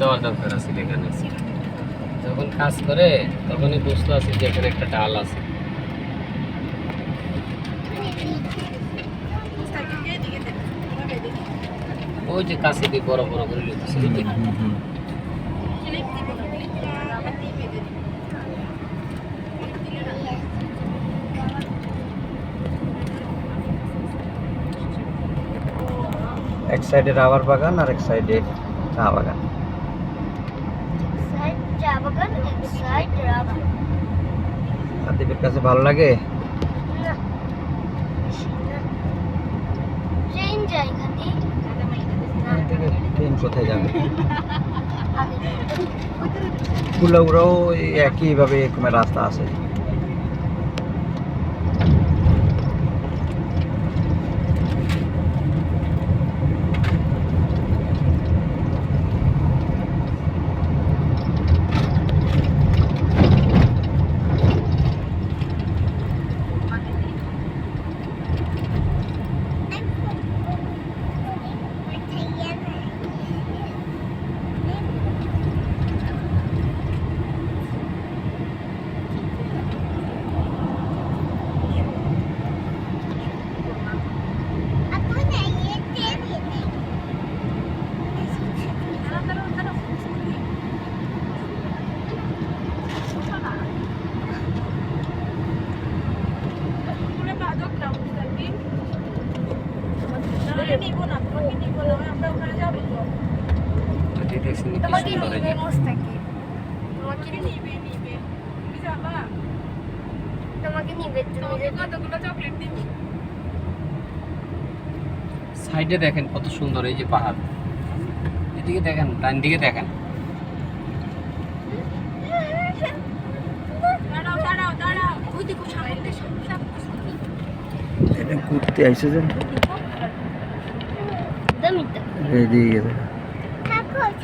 যাওয়ার দরকার আছে এখানে যখন কাজ করে, তখনই বুঝতে আছে যে এখানে একটা ডাল আছে। ওই যে কাছে দিয়ে বড় বড় করে লিখতেছে এক সাইডে রাবার বাগান আর এক সাইডে চা বাগান সাদীপের কাছে ভালো লাগে ট্রেন কোথায় যাবে আগে কুলাউড়াও একইভাবে এরকমের রাস্তা আছে তোমাকে নিবে যে। মুস্তাকি তোমাকে নিবে। তোমাকে নিবে তুমি যদি সাইডে দেখেন কত সুন্দর এই যে পাহাড়। এদিকে দেখেন ডান দিকে দেখেন। ওই দেখো সামনে mıydı? Hediye gibi. Taco